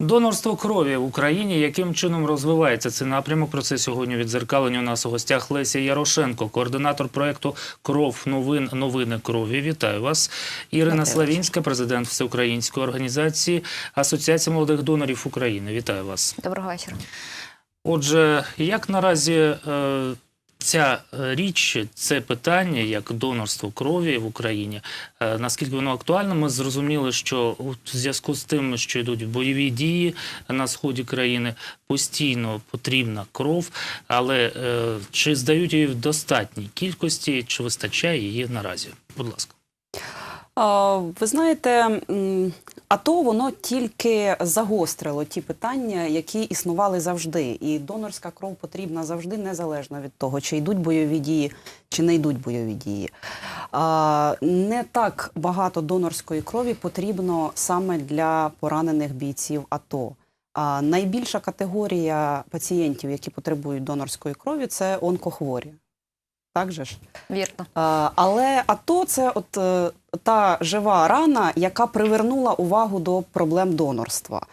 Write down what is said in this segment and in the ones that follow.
Донорство крові в Україні. Яким чином розвивається цей напрямок? Про це сьогодні відзеркалення у нас у гостях Леся Ярошенко, координатор проекту Кров новин новини крові. Вітаю вас, Ірина. Славінська, президент Всеукраїнської організації Асоціація молодих донорів України. Вітаю вас. Доброго вечора. Отже, як наразі е, ця е, річ, це питання, як донорство крові в Україні, е, наскільки воно актуальне, ми зрозуміли, що у зв'язку з тим, що йдуть бойові дії на сході країни, постійно потрібна кров, але чи здають її в достатній кількості, чи вистачає її наразі? Будь ласка. Ви знаєте, АТО воно тільки загострило ті питання, які існували завжди. І донорська кров потрібна завжди, незалежно від того, чи йдуть бойові дії, чи не йдуть бойові дії. Не так багато донорської крові потрібно саме для поранених бійців АТО. А найбільша категорія пацієнтів, які потребують донорської крові, це онкохворі. Так же ж? Вірно. А, Але АТО це от е, та жива рана, яка привернула увагу до проблем донорства.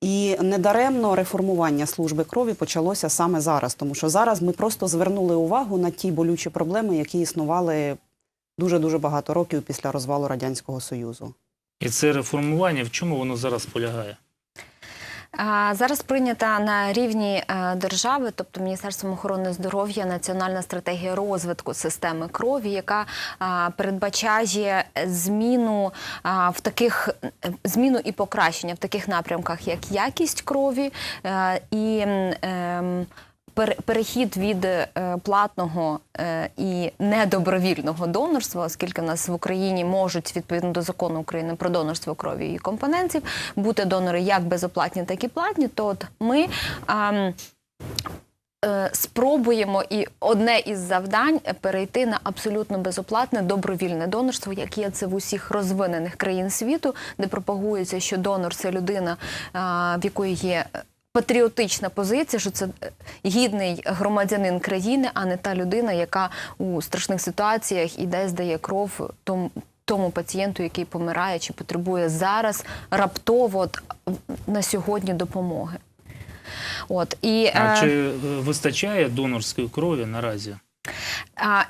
І недаремно реформування служби крові почалося саме зараз, тому що зараз ми просто звернули увагу на ті болючі проблеми, які існували дуже дуже багато років після розвалу радянського союзу. І це реформування, в чому воно зараз полягає? Зараз прийнята на рівні е, держави, тобто Міністерством охорони здоров'я, національна стратегія розвитку системи крові, яка передбачає зміну в таких е, зміну і покращення в таких напрямках, як якість крові е, і. Перехід від е, платного е, і недобровільного донорства, оскільки в нас в Україні можуть відповідно до закону України про донорство крові і компонентів бути донори як безоплатні, так і платні. То от ми е, спробуємо і одне із завдань перейти на абсолютно безоплатне добровільне донорство, як є це в усіх розвинених країн світу, де пропагується, що донор це людина, в якої є. Патріотична позиція, що це е, гідний громадянин країни, а не та людина, яка у страшних ситуаціях іде, здає кров тому, тому пацієнту, який помирає чи потребує зараз раптово на сьогодні допомоги. От і А е, чи е, вистачає донорської крові наразі? А,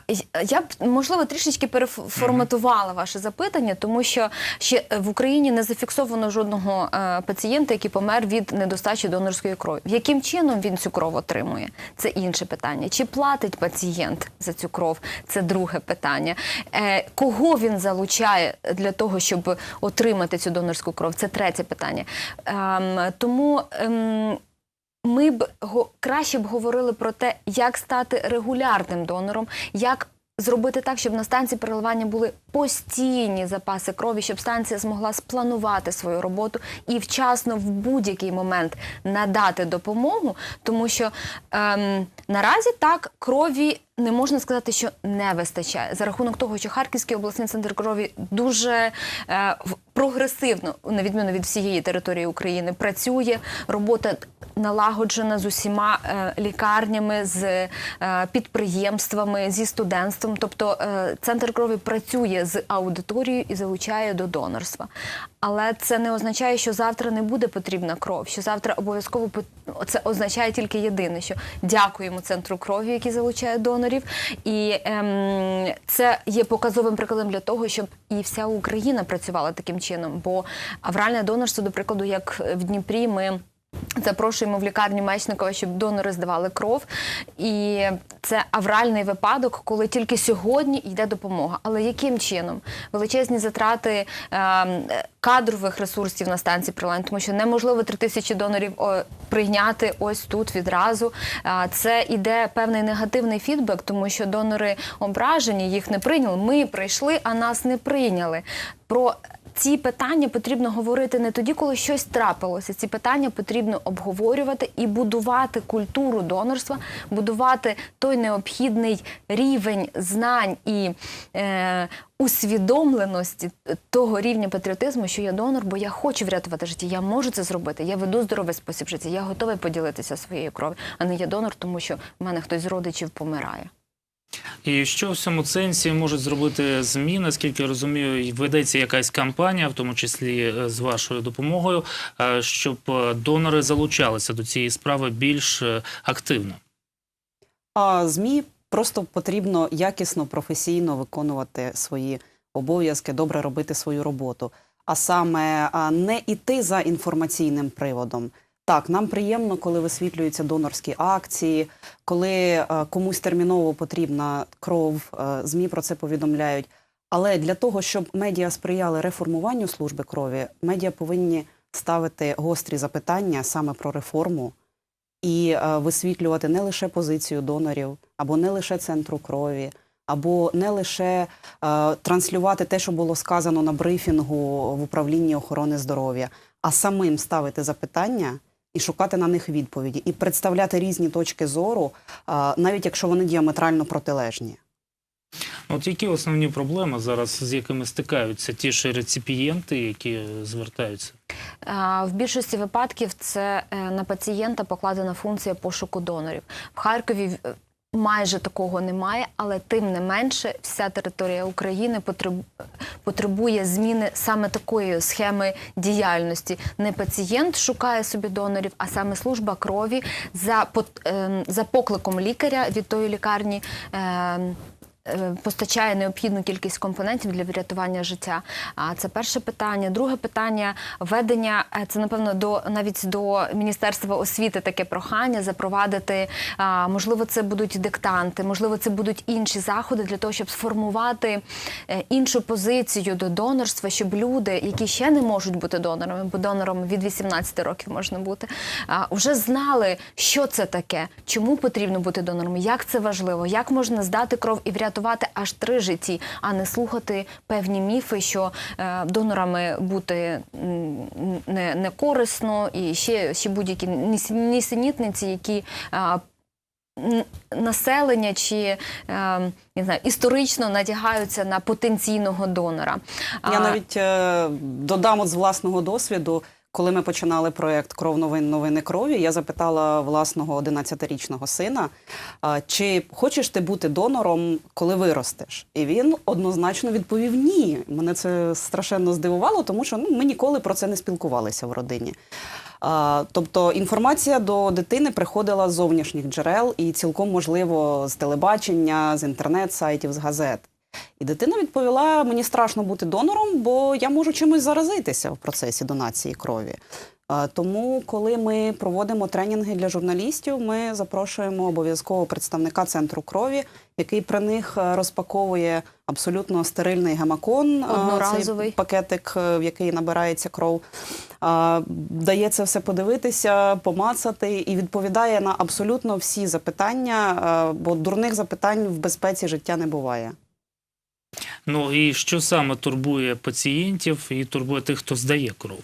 я б можливо трішечки переформатувала ваше запитання, тому що ще в Україні не зафіксовано жодного е, пацієнта, який помер від недостачі донорської крові. Яким чином він цю кров отримує? Це інше питання. Чи платить пацієнт за цю кров? Це друге питання. Е, кого він залучає для того, щоб отримати цю донорську кров? Це третє питання. Ем, тому. Ем, ми б краще б говорили про те, як стати регулярним донором, як зробити так, щоб на станції переливання були постійні запаси крові, щоб станція змогла спланувати свою роботу і вчасно в будь-який момент надати допомогу, тому що ем, наразі так крові. Не можна сказати, що не вистачає за рахунок того, що Харківський обласний центр крові дуже е, прогресивно, на відміну від всієї території України, працює. Робота налагоджена з усіма е, лікарнями, з е, підприємствами, зі студентством. Тобто е, центр крові працює з аудиторією і залучає до донорства. Але це не означає, що завтра не буде потрібна кров. Що завтра обов'язково це означає тільки єдине, що дякуємо центру крові, який залучає донорів, і ем, це є показовим прикладом для того, щоб і вся Україна працювала таким чином. Бо авральне донорство, до прикладу, як в Дніпрі, ми. Запрошуємо в лікарню Мечникова, щоб донори здавали кров. І це авральний випадок, коли тільки сьогодні йде допомога. Але яким чином? Величезні затрати ем, кадрових ресурсів на станції прилань, тому що неможливо три тисячі донорів прийняти ось тут відразу. А, Це іде певний негативний фідбек, тому що донори ображені, їх не прийняли. Ми прийшли, а нас не прийняли. Про ці питання потрібно говорити не тоді, коли щось трапилося. Ці питання потрібно обговорювати і будувати культуру донорства, будувати той необхідний рівень знань і е, усвідомленості того рівня патріотизму, що я донор, бо я хочу врятувати життя. Я можу це зробити. Я веду здоровий спосіб життя. Я готовий поділитися своєю кров'ю, а не я донор, тому що в мене хтось з родичів помирає. І що в цьому сенсі можуть зробити ЗМІ? Наскільки я розумію, ведеться якась кампанія, в тому числі е, з вашою допомогою, е, щоб е, донори залучалися до цієї справи більш активно. А ЗМІ просто потрібно якісно, професійно виконувати свої обов'язки, добре робити свою роботу. А саме не іти за інформаційним приводом. Так, нам приємно, коли висвітлюються донорські акції, коли е, комусь терміново потрібна кров, е, ЗМІ про це повідомляють. Але для того, щоб медіа сприяли реформуванню служби крові, медіа повинні ставити гострі запитання саме про реформу і е, висвітлювати не лише позицію донорів, або не лише центру крові, або не лише транслювати те, що було сказано на брифінгу в управлінні охорони здоров'я, а самим ставити запитання. І шукати на них відповіді, і представляти різні точки зору, навіть якщо вони діаметрально протилежні. От які основні проблеми зараз, з якими стикаються ті ж реципієнти, які звертаються? В більшості випадків це е, на пацієнта покладена функція пошуку донорів. В Харкові майже такого немає, але тим не менше, вся територія України потреб- потребує зміни саме такої схеми діяльності. Не пацієнт шукає собі донорів, а саме служба крові за, ем, за покликом лікаря від тої лікарні. Е, Постачає необхідну кількість компонентів для врятування життя. Це перше питання. Друге питання ведення. е, Це напевно до навіть до міністерства освіти таке прохання запровадити. Можливо, це будуть диктанти, можливо, це будуть інші заходи для того, щоб сформувати е, іншу позицію до донорства, щоб люди, які ще не можуть бути донорами, бо донором від 18 років можна бути, вже знали, що це таке, чому потрібно бути донором, як це важливо, як можна здати кров і врятувати аж три житті, а не слухати певні міфи, що е, донорами бути не, не корисно, і ще, ще будь-які нісенітниці, які. Населення чи е, не знаю, історично надягаються на потенційного донора. Я навіть е, додам от з власного досвіду. Коли ми починали проєкт Кров новин новини крові, я запитала власного 11-річного сина, чи хочеш ти бути донором, коли виростеш? І він однозначно відповів ні. Мене це страшенно здивувало, тому що ну, ми ніколи про це не спілкувалися в родині. Тобто інформація до дитини приходила з зовнішніх джерел і цілком можливо з телебачення, з інтернет-сайтів, з газет. І дитина відповіла: мені страшно бути донором, бо я можу чимось заразитися в процесі донації крові. Тому, коли ми проводимо тренінги для журналістів, ми запрошуємо обов'язково представника центру крові, який при них е, розпаковує абсолютно стерильний гемакон, Одноразовий. пакетик, е, в який набирається кров. Дає це все подивитися, помацати і відповідає на абсолютно всі запитання, е, бо дурних запитань в безпеці життя не буває. Ну і що саме турбує пацієнтів і турбує тих, хто здає кров?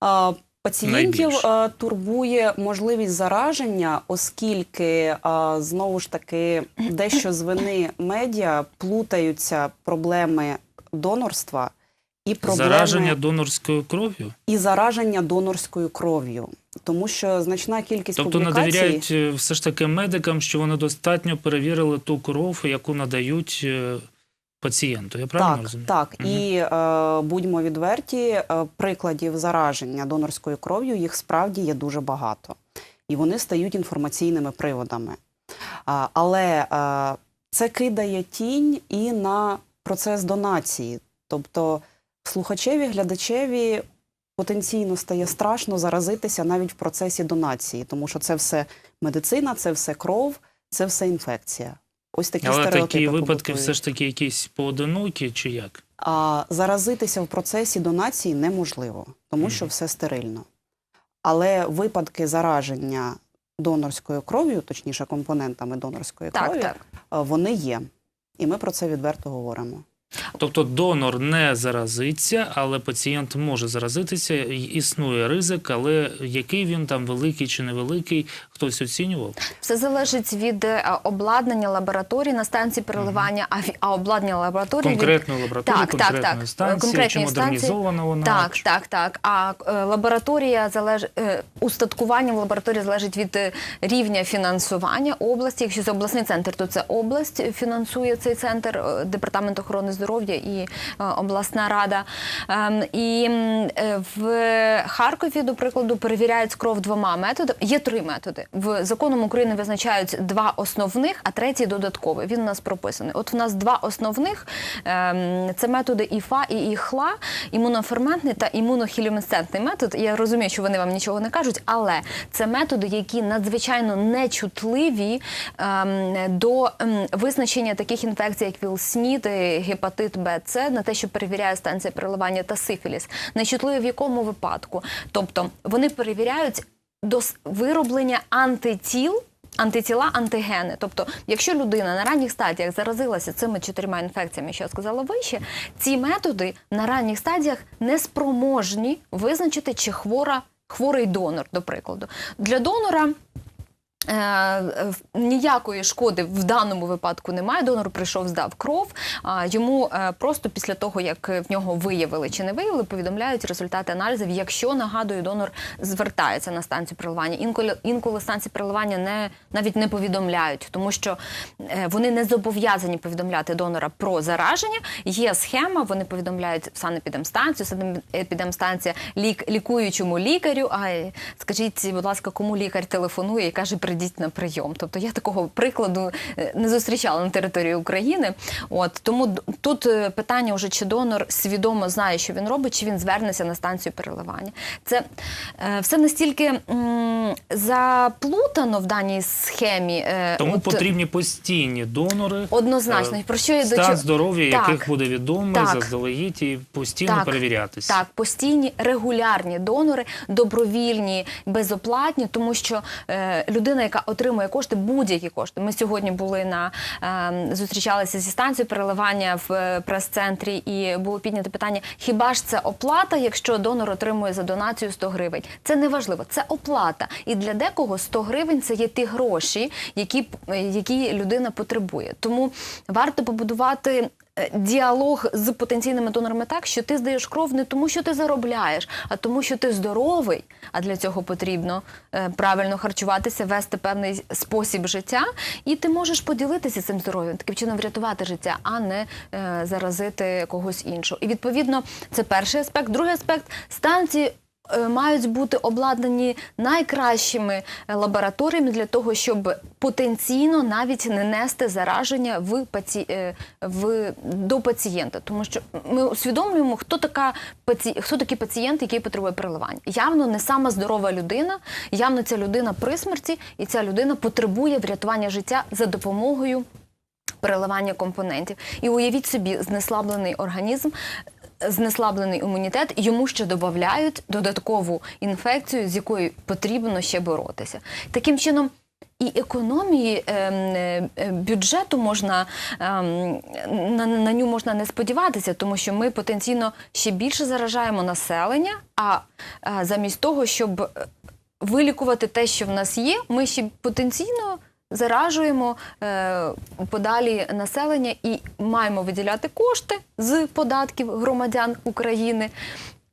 А, Пацієнтів Найбільше. а, турбує можливість зараження, оскільки а, знову ж таки дещо з вини медіа плутаються проблеми донорства і проблеми Зараження донорською кров'ю? і зараження донорською кров'ю, тому що значна кількість Тобто не публікацій довіряють е, все ж таки медикам, що вони достатньо перевірили ту кров, яку надають е, пацієнту. Я правильно так, розумію? так. Мгм. І е, будьмо відверті, е, прикладів зараження донорською кров'ю їх справді є дуже багато, і вони стають інформаційними приводами. А, але е, це кидає тінь і на процес донації. Тобто слухачеві, глядачеві потенційно стає страшно заразитися навіть в процесі донації, тому що це все медицина, це все кров, це все інфекція. Ось такі Але стереотипи такі випадки побутують. все ж таки якісь поодинокі чи як? А заразитися в процесі донації неможливо, тому що все стерильно. Але випадки зараження донорською кров'ю, точніше компонентами донорської так, крові, так. е, вони є. І ми про це відверто говоримо. Тобто донор не заразиться, але пацієнт може заразитися. Існує ризик, але який він там великий чи невеликий, хтось оцінював. Все залежить від е, обладнання лабораторії на станції переливання, а, ві- а обладнання лабораторії від- Конкретної лабораторії, конкретної станції, чи модернізована вона? Так, чи- так, так. А е, лабораторія залеж... е, устаткування в лабораторії залежить від е, рівня фінансування області. Якщо це обласний центр, то це область фінансує цей центр, е, департамент охорони здоров'я і е, обласна рада. Ем, І е, в Харкові, до прикладу, перевіряють кров двома методами. Є три методи. В законом України визначають два основних, а третій додатковий. Він у нас прописаний. От у нас два основних ем, це методи ІФА і ІХЛА, імуноферментний та імунохілюмесцентний метод. Я розумію, що вони вам нічого не кажуть, але це методи, які надзвичайно нечутливі ем, до визначення таких інфекцій, як ВІЛ-СНІД, е, гепатит Б, С, на те, що перевіряє станція переливання та сифіліс. Нечутливі в якому випадку? Тобто вони перевіряють до вироблення антитіл. Антитіла, антигени. Тобто, якщо людина на ранніх стадіях заразилася цими чотирма інфекціями, що я сказала вище, ці методи на ранніх стадіях не спроможні визначити, чи хвора, хворий донор, до прикладу. Для донора ніякої шкоди в даному випадку немає. Донор прийшов, здав кров. А йому е, просто після того, як в нього виявили чи не виявили, повідомляють результати аналізів. Якщо нагадую, донор звертається на станцію переливання. Інколи інколи станції переливання не навіть не повідомляють, тому що е, вони не зобов'язані повідомляти донора про зараження. Є схема, вони повідомляють санепідемстанцію, санепідемстанція лік, лікуючому лікарю. А е, скажіть, будь ласка, кому лікар телефонує і каже, прийдіть на прийом. Тобто я такого прикладу е, не зустрічала на території України. От тому тут е, питання вже чи донор свідомо знає, що він робить, чи він звернеться на станцію переливання. Це е, все настільки м, заплутано в даній схемі. Тому от, потрібні постійні донори. Однозначно. Про що я до чого- здоров'я, яких буде відомо Так. заздалегідь і постійно Так. перевірятися. Так, постійні регулярні донори, добровільні, безоплатні, тому що е, людина, яка отримує кошти, будь-які кошти. Ми сьогодні були на е, зустрічалися зі станцією переливання в е, прес-центрі, і було піднято питання: хіба ж це оплата, якщо донор отримує за донацію 100 гривень? Це не важливо, це оплата. І для декого 100 гривень це є ті гроші, які, е, які людина потребує. Тому варто побудувати діалог з потенційними донорами так, що ти здаєш кров не тому, що ти заробляєш, а тому, що ти здоровий. А для цього потрібно е, правильно харчуватися, вести певний спосіб життя, і ти можеш поділитися цим здоров'ям, таким чином врятувати життя, а не е, заразити когось іншого. І відповідно це перший аспект. Другий аспект станції. Е, Мають бути обладнані найкращими е, лабораторіями для того, щоб потенційно навіть не нести зараження в паці... е, в... до пацієнта. Тому що ми усвідомлюємо, хто така паці... хто такий пацієнт, який потребує переливання. Явно не сама здорова людина, явно ця людина при смерті, і ця людина потребує врятування життя за допомогою переливання компонентів. І уявіть собі, знеслаблений організм. Знеслаблений імунітет, йому ще додають додаткову інфекцію, з якою потрібно ще боротися. Таким чином, і економії ем, е, е, бюджету можна ем, на, на ню можна не сподіватися, тому що ми потенційно ще більше заражаємо населення. А е, замість того, щоб вилікувати те, що в нас є, ми ще потенційно заражуємо е, подалі населення і маємо виділяти кошти з податків громадян України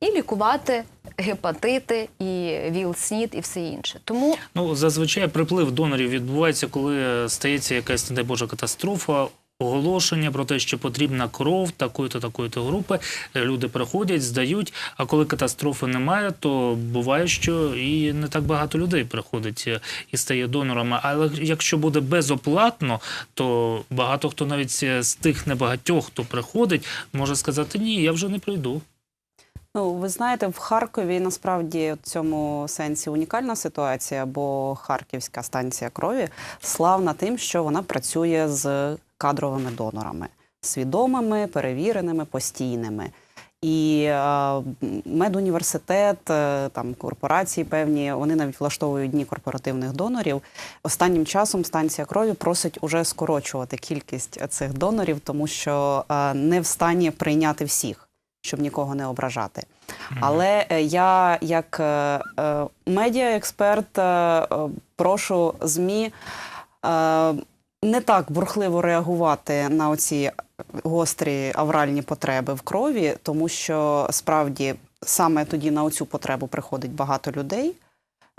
і лікувати гепатити, і ВІЛ-СНІД, і все інше. Тому Ну, зазвичай приплив донорів відбувається, коли стається якась, не дай Боже, катастрофа. Оголошення про те, що потрібна кров такої-то такої-то групи. Е, Люди приходять, здають. А коли катастрофи немає, то буває, що і не так багато людей приходить е, і стає донорами. Але якщо буде безоплатно, то багато хто навіть е, з тих небагатьох, хто приходить, може сказати: ні, я вже не прийду. Ну, ви знаєте, в Харкові насправді в цьому сенсі унікальна ситуація, бо Харківська станція крові славна тим, що вона працює з кадровими донорами, свідомими, перевіреними, постійними. І е, медуніверситет, е, там корпорації певні, вони навіть влаштовують дні корпоративних донорів. Останнім часом станція крові просить уже скорочувати кількість цих донорів, тому що е, не в стані прийняти всіх, щоб нікого не ображати. Але я, як е, медіаексперт, е, прошу ЗМІ е, не так бурхливо реагувати на оці гострі авральні потреби в крові, тому що справді саме тоді на оцю потребу приходить багато людей.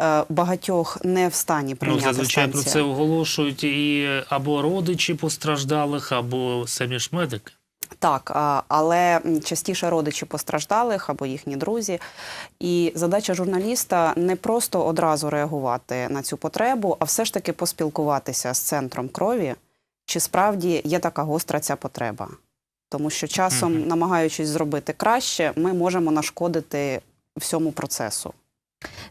Е, Багатьох не в стані Ну, прийняти станція. про це оголошують і або родичі постраждалих, або самі ж медики. Так, але частіше родичі постраждалих або їхні друзі. І задача журналіста не просто одразу реагувати на цю потребу, а все ж таки поспілкуватися з центром крові, чи справді є така гостра ця потреба. Тому що часом, намагаючись зробити краще, ми можемо нашкодити всьому процесу.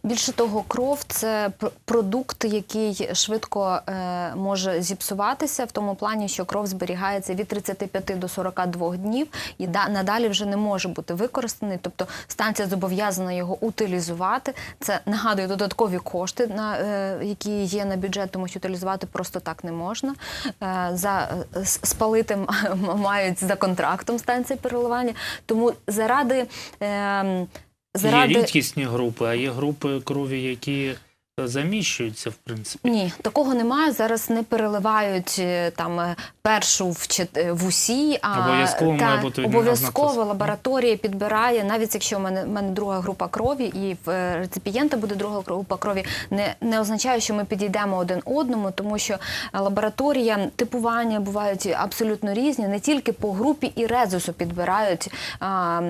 Більше того, кров це продукт, який швидко е, може зіпсуватися в тому плані, що кров зберігається від 35 до 42 днів і да, надалі вже не може бути використаний. Тобто станція зобов'язана його утилізувати. Це нагадую додаткові кошти, на е, які є на бюджет, тому що утилізувати просто так не можна. Е, за е, спалити мають за контрактом станції переливання. Тому заради. Е, заради... Є рідкісні групи, а є групи крові, які е, заміщуються, в принципі. Ні, такого немає. Зараз не переливають е, там е, першу в, в усі, а Обов'язково та, має бути обов'язково лабораторія підбирає, навіть якщо в мене, в мене друга група крові, і в реципієнта буде друга група крові, не, не означає, що ми підійдемо один одному, тому що лабораторія типування бувають абсолютно різні, не тільки по групі і резусу підбирають. А,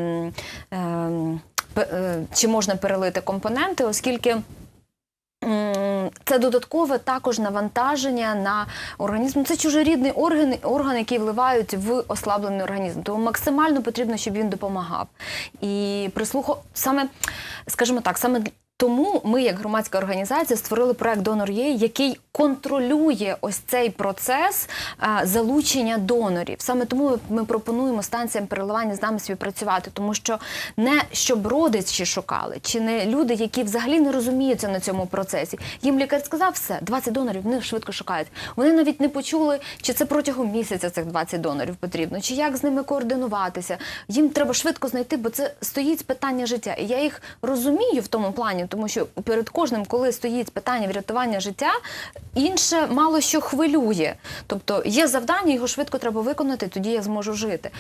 е, чи можна перелити компоненти, оскільки Це додаткове також навантаження на організм. Це чужорідний орган, орган, який вливають в ослаблений організм. Тому максимально потрібно, щоб він допомагав. І прислухо саме, скажімо так, саме тому ми, як громадська організація, створили проект Donor.ua, який контролює ось цей процес залучення донорів. Саме тому ми пропонуємо станціям переливання з нами співпрацювати, тому що не щоб родичі шукали, чи не люди, які взагалі не розуміються на цьому процесі. Їм лікар сказав все, 20 донорів, вони швидко шукають. Вони навіть не почули, чи це протягом місяця цих 20 донорів потрібно, чи як з ними координуватися. Їм треба швидко знайти, бо це стоїть питання життя. І я їх розумію в тому плані, тому що перед кожним, коли стоїть питання врятування життя, інше мало що хвилює. Тобто є завдання, його швидко треба виконати, тоді я зможу жити.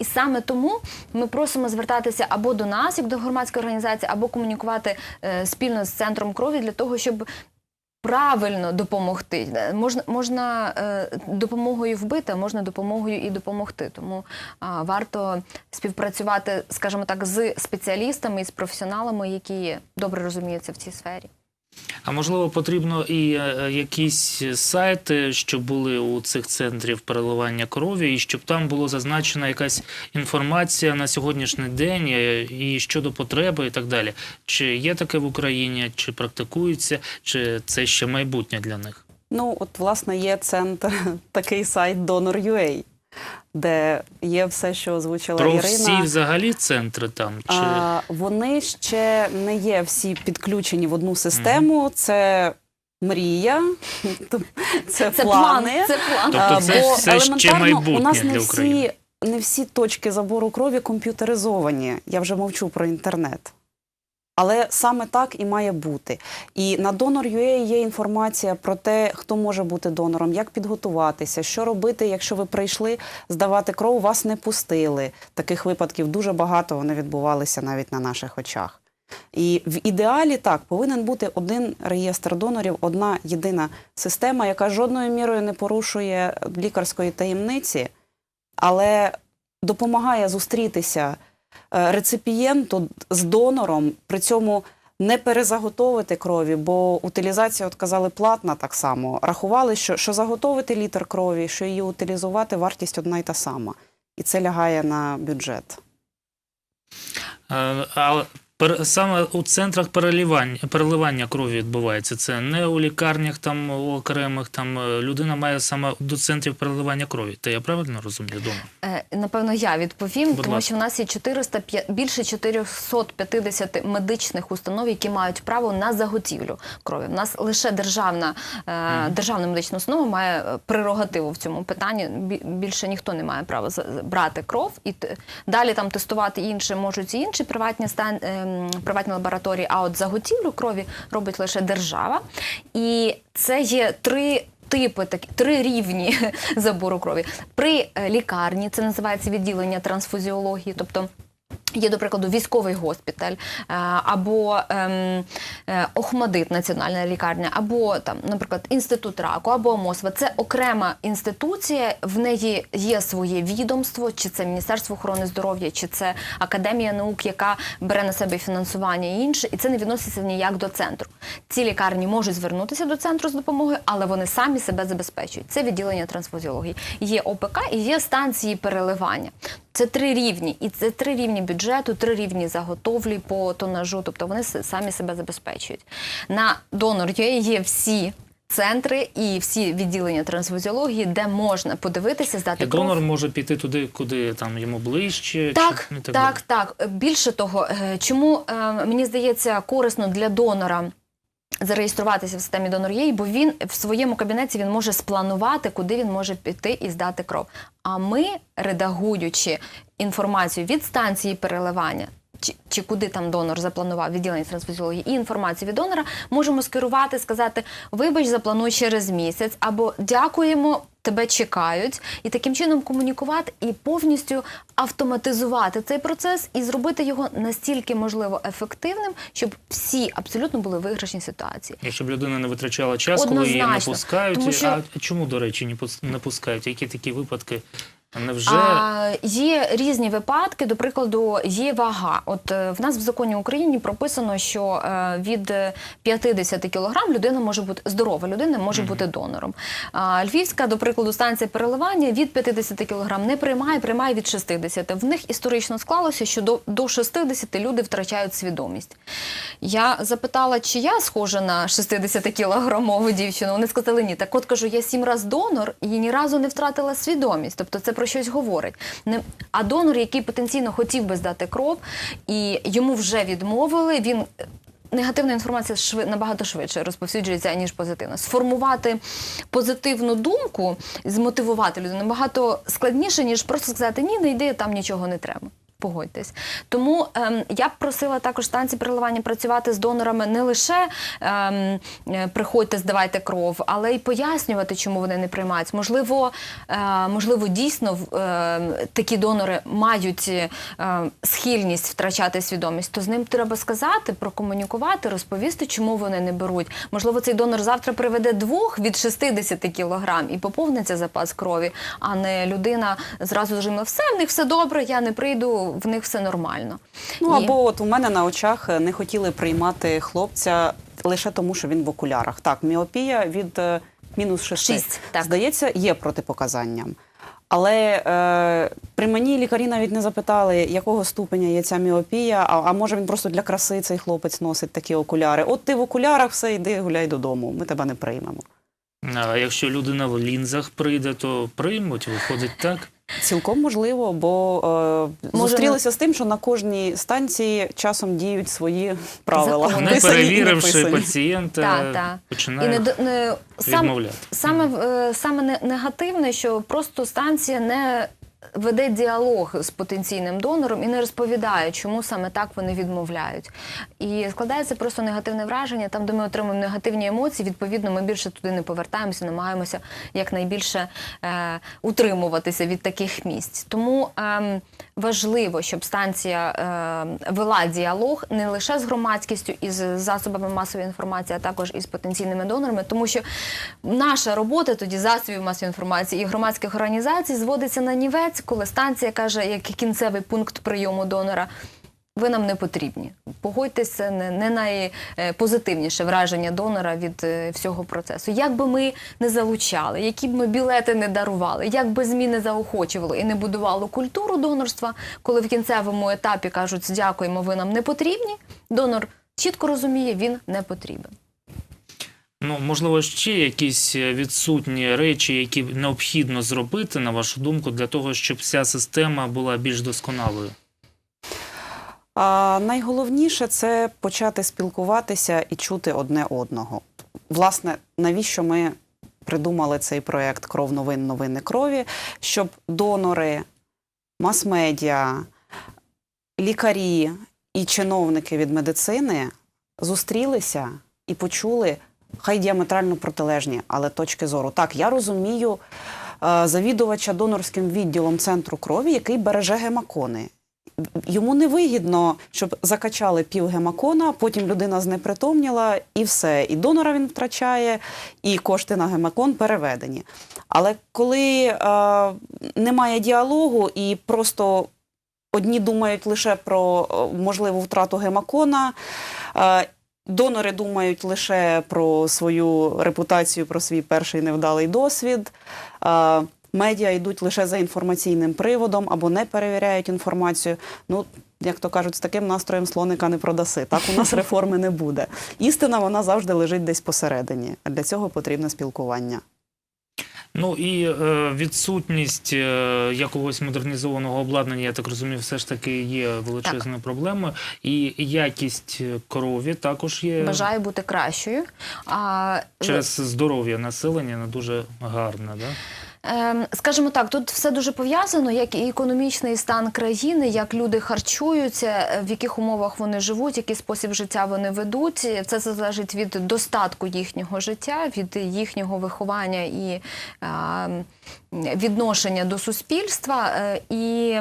І саме тому ми просимо звертатися або до нас, як до громадської організації, або комунікувати е, спільно з центром крові для того, щоб правильно допомогти. Е, Можна, можна е, допомогою вбити, а можна допомогою і допомогти. Тому варто співпрацювати, скажімо так, з спеціалістами і з професіоналами, які добре розуміються в цій сфері. А можливо, потрібно і е, якісь сайти, що були у цих центрів переливання крові, і щоб там було зазначена якась інформація на сьогоднішній день е, і щодо потреби, і так далі. Чи є таке в Україні, чи практикується, чи це ще майбутнє для них? Ну, от, власне, є центр, такий сайт Donor.ua, де є все, що озвучила Про Ірина. всі взагалі центри там? Чи... А, вони ще не є всі підключені в одну систему. Це мрія, це, Це плани. план, це план. Тобто це бо все ще елементарно майбутнє у нас не для всі, не всі точки забору крові комп'ютеризовані. Я вже мовчу про інтернет. Але саме так і має бути. І на Donor.ua є інформація про те, хто може бути донором, як підготуватися, що робити, якщо ви прийшли здавати кров, вас не пустили. Таких випадків дуже багато вони відбувалися навіть на наших очах. І в ідеалі так повинен бути один реєстр донорів, одна єдина система, яка жодною мірою не порушує лікарської таємниці, але допомагає зустрітися реципієнту з донором, при цьому не перезаготовити крові, бо утилізація, от казали, платна так само. Рахували, що, що заготовити літр крові, що її утилізувати, вартість одна й та сама. І це лягає на бюджет. Е, А саме у центрах переливання, переливання крові відбувається. Це не у лікарнях там у окремих. Там е, людина має саме до центрів переливання крові. Та я правильно розумію, дома? Е, Напевно, я відповім, Будь тому ласка. що в нас є 400, більше 450 медичних установ, які мають право на заготівлю крові. У нас лише державна, е, державна медична установа має прерогативу в цьому питанні. Бі- Більше ніхто не має права брати кров і далі там тестувати інше можуть і інші приватні стан, приватні лабораторії. А от заготівлю крові робить лише держава. І це є три типи, такі три рівні забору крові. При е, лікарні це називається відділення трансфузіології, тобто. Є, до прикладу, військовий госпіталь, е, або ем, е, Охмадит, національна лікарня, або там, наприклад, інститут раку, або МОСВА. Це окрема інституція. В неї є своє відомство, чи це Міністерство охорони здоров'я, чи це Академія наук, яка бере на себе фінансування і інше, і це не відноситься ніяк до центру. Ці лікарні можуть звернутися до центру з допомогою, але вони самі себе забезпечують. Це відділення трансфузіології. Є ОПК і є станції переливання. Це три рівні, і це три рівні бюджету, три рівні заготовлі по тонажу. Тобто вони самі себе забезпечують. На донор.ua є є всі. Центри і всі відділення трансфузіології, де можна подивитися, здати І кров. донор може піти туди, куди там йому ближче. Так, чи, і так, так, Більше того, е, чому е, мені здається корисно для донора. Зареєструватися в системі Донор.ua, бо він в своєму кабінеті він може спланувати, куди він може піти і здати кров. А ми, редагуючи інформацію від станції переливання, чи, чи куди там донор запланував відділення трансфузіології, і інформацію від донора, можемо скерувати, сказати: вибач, заплануй через місяць, або дякуємо. Тебе чекають, і таким чином комунікувати і повністю автоматизувати цей процес і зробити його настільки можливо ефективним, щоб всі абсолютно були в виграшній ситуації. І щоб людина не витрачала час, коли її не пускають. Тому що- А чому, до речі, не пускають? Які такі випадки? Невже А, є різні випадки. До прикладу, є вага. От е, в нас в законі України прописано, що е, від е, 50 кілограм людина може бути здорова людина може бути донором. А, Львівська, до прикладу, станція переливання від 50 кілограм не приймає, приймає від 60. В них історично склалося, що до, до 60 люди втрачають свідомість. Я запитала, чи я схожа на 60 кілограмову дівчину. Вони сказали ні. Так от кажу, я сім раз донор і ні разу не втратила свідомість. Тобто це про щось говорить. Не... А донор, який потенційно хотів би здати кров, і йому вже відмовили, він. Негативна інформація шви, набагато швидше розповсюджується, ніж позитивна. Сформувати позитивну думку, змотивувати людину набагато складніше, ніж просто сказати ні, не йди, там нічого не треба. Погодьтесь. Тому ем, я б просила також станції переливання працювати з донорами не лише ем, е, приходьте, здавайте кров, але й пояснювати, чому вони не приймають. Можливо, е, можливо, дійсно е, такі донори мають е, схильність втрачати свідомість. То з ним треба сказати, прокомунікувати, розповісти, чому вони не беруть. Можливо, цей донор завтра приведе двох від 60 кілограм і поповниться запас крові, а не людина зразу зажиме все, в них все добре, я не прийду, в них все нормально. Ну І- або от у мене на очах е, не хотіли приймати хлопця лише тому, що він в окулярах. Так, міопія від е, мінус 6. Шість, так. Здається, є протипоказанням. Але е, при мені лікарі навіть не запитали, якого ступеня є ця міопія, а, а може він просто для краси цей хлопець носить такі окуляри. От ти в окулярах, все, йди гуляй додому, ми тебе не приймемо. а якщо людина в лінзах прийде, то приймуть, виходить так. Цілком можливо, бо е, Може, зустрілися з тим, що на кожній станції часом діють свої правила. Закони. Не Писані і перевіривши неписані. пацієнта, та починає І починає не, до- не сам, відмовляти. саме, е, саме не- негативне, що просто станція не веде діалог з потенційним донором і не розповідає, чому саме так вони відмовляють. І складається просто негативне враження. Там, де ми отримуємо негативні емоції, відповідно, ми більше туди не повертаємося, намагаємося якнайбільше е, утримуватися від таких місць. Тому ем, важливо, щоб станція е, вела діалог не лише з громадськістю і з засобами масової інформації, а також із потенційними донорами, тому що наша робота тоді засобів масової інформації і громадських організацій зводиться на нівець, коли станція каже, як кінцевий пункт прийому донора. ви нам не потрібні. Не, не найпозитивніше враження донора від е, всього процесу. Як би ми не залучали, які б ми білети не дарували, як би ЗМІ не заохочували і не будувало культуру донорства, коли в кінцевому етапі кажуть дякуємо, ви нам не потрібні. Донор чітко розуміє, він не потрібен. Ну, можливо, ще якісь е, відсутні речі, які необхідно зробити, на вашу думку, для того, щоб вся система була більш досконалою. А найголовніше це почати спілкуватися і чути одне одного. Власне, навіщо ми придумали цей проект Кров новин, новини крові, щоб донори, мас-медіа, лікарі і чиновники від медицини зустрілися і почули хай діаметрально протилежні, але точки зору. Так, я розумію е, завідувача донорським відділом центру крові, який береже гемакони. Йому не вигідно, щоб закачали пів гемакона, потім людина знепритомніла і все. І донора він втрачає, і кошти на гемакон переведені. Але коли е, немає діалогу і просто одні думають лише про е, можливу втрату гемакона, е, донори думають лише про свою репутацію, про свій перший невдалий досвід. Медіа йдуть лише за інформаційним приводом або не перевіряють інформацію. Ну, як то кажуть, з таким настроєм слоника не продаси. Так у нас реформи не буде. Істина вона завжди лежить десь посередині. А для цього потрібне спілкування. Ну і е, відсутність е, якогось модернізованого обладнання, я так розумію, все ж таки є величезною проблемою. І якість крові також є Бажає бути кращою. А через здоров'я населення не дуже гарне. Да? Ем, Скажімо так, тут все дуже пов'язано, як і економічний стан країни, як люди харчуються, е, в яких умовах вони живуть, який спосіб життя вони ведуть. Це залежить від достатку їхнього життя, від їхнього виховання і ем, відношення до суспільства. Е, І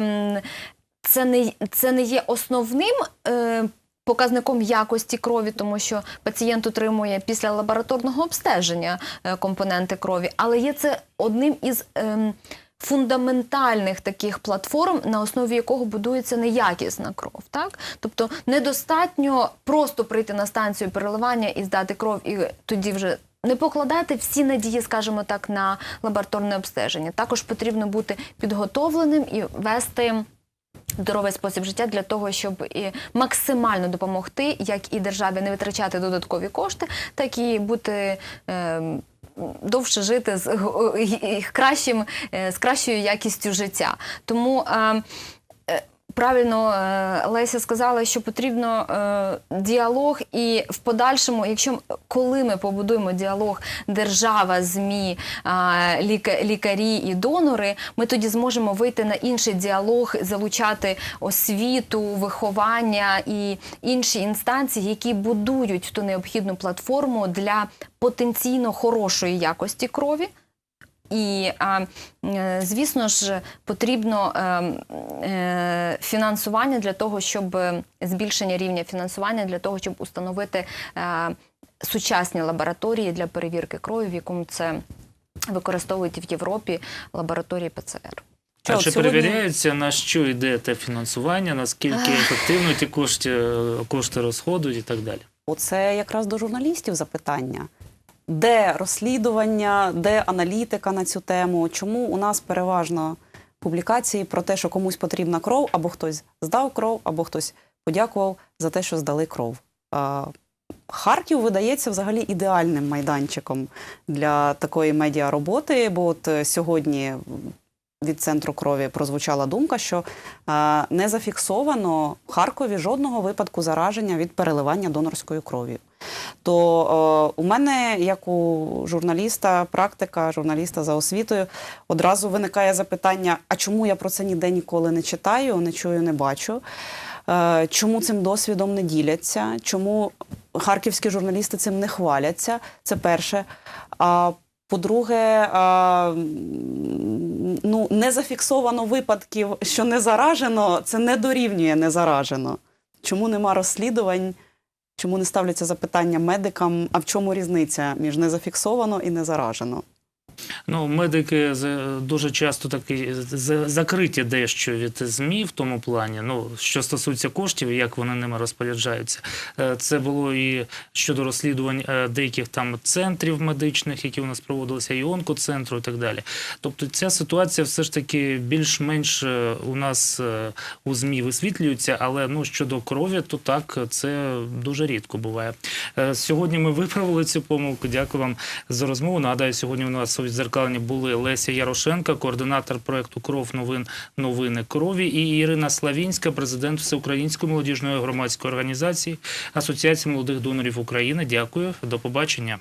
це не, це не є основним. е, Показником якості крові, тому що пацієнт отримує після лабораторного обстеження е, компоненти крові, але є це одним із ем, фундаментальних таких платформ, на основі якого будується неякісна кров. Так? Тобто недостатньо просто прийти на станцію переливання і здати кров, і тоді вже не покладати всі надії, скажімо так, на лабораторне обстеження. Також потрібно бути підготовленим і вести здоровий спосіб життя для того, щоб і максимально допомогти, як і державі не витрачати додаткові кошти, так і бути. Е, Довше жити з кращим, е, з кращою якістю життя. Тому е, правильно е, Леся сказала, що потрібно е, діалог, і в подальшому, якщо коли ми побудуємо діалог держава, змі, а, лікарі і донори, ми тоді зможемо вийти на інший діалог, залучати освіту, виховання і інші інстанції, які будують ту необхідну платформу для потенційно хорошої якості крові. І, звісно ж, потрібно е, е, фінансування для того, щоб збільшення рівня фінансування для того, щоб установити е, сучасні лабораторії для перевірки крові, в якому це використовують в Європі лабораторії ПЦР. А чи сьогодні- перевіряється, на що йде те фінансування, наскільки ефективно ті кошти, кошти розходують і так далі? Оце якраз до журналістів запитання. Де розслідування, де аналітика на цю тему? Чому у нас переважно публікації про те, що комусь потрібна кров, або хтось здав кров, або хтось подякував за те, що здали кров? Харків видається взагалі ідеальним майданчиком для такої медіароботи, бо от е, сьогодні від центру крові прозвучала думка, що не зафіксовано в Харкові жодного випадку зараження від переливання донорською кров'ю. То е, у мене, як у журналіста, практика, журналіста за освітою, одразу виникає запитання: а чому я про це ніде ніколи не читаю, не чую, не бачу? Е, чому цим досвідом не діляться? Чому харківські журналісти цим не хваляться? Це перше. А по-друге, а, ну, не зафіксовано випадків, що не заражено, це не дорівнює не заражено. Чому нема розслідувань? Чому не ставляться запитання медикам? А в чому різниця між незафіксовано і не заражено? Ну, медики дуже часто такі закриті дещо від ЗМІ в тому плані. Ну, що стосується коштів, як вони ними розпоряджаються. Е, Це було і щодо розслідувань е, деяких там центрів медичних, які у нас проводилися, і онкоцентру, і так далі. Тобто ця ситуація все ж таки більш-менш е, у нас е, у ЗМІ висвітлюється, але ну щодо крові, то так це дуже рідко буває. Е, Сьогодні ми виправили цю помилку. Дякую вам за розмову. Нагадаю, сьогодні у нас у були Леся Ярошенка, координатор проекту Кров новин новини крові, і Ірина Славінська, президент Всеукраїнської молодіжної громадської організації Асоціації молодих донорів України. Дякую, до побачення.